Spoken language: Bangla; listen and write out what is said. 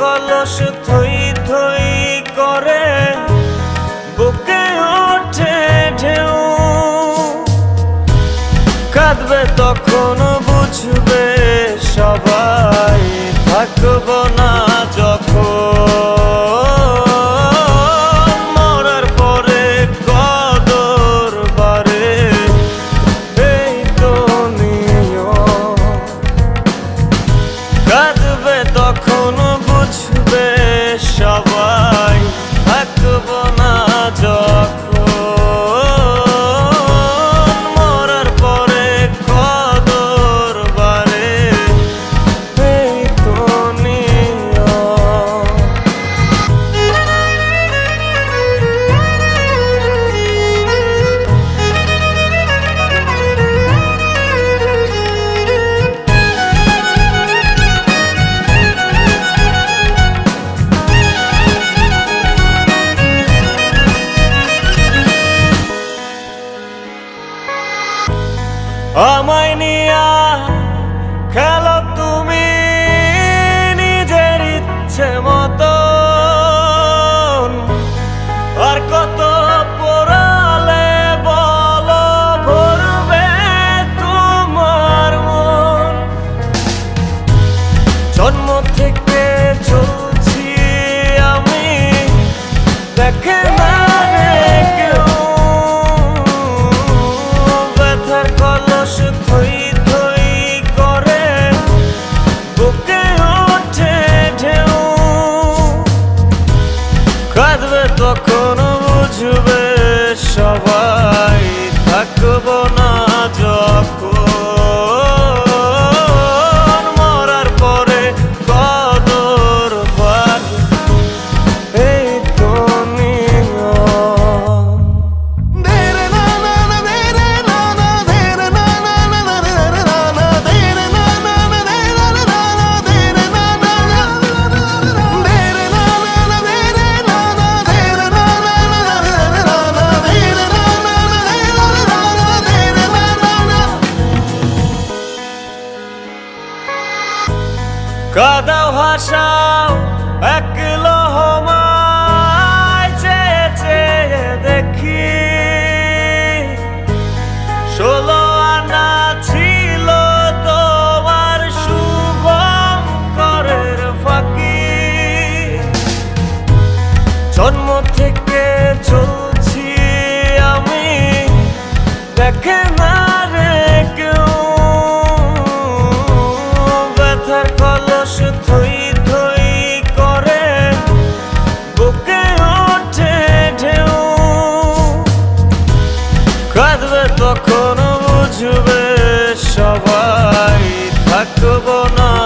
কলস থই থই করে বুকে ওঠে ঢেউ। কাঁদবে তখন বুঝবে সবাই থাকব না। আমায় নিয়া খেলো তুমি নিজের ইচ্ছে মতো। আর কত পোড়ালে বলো ভরবে তোমার মন। জন্ম থেকে চলছি আমি, দেখে না তখন বুঝবে সবাই থাকব না কাদাও হাসাও, এক লহমায় চেয়ে চেয়ে দেখি। ষোলো আনা ছিল তোমার শুভম করের ফাঁকি। জন্ম থেকে চলছি আমি, দেখে না তখন বুঝবে সবাই থাকব না।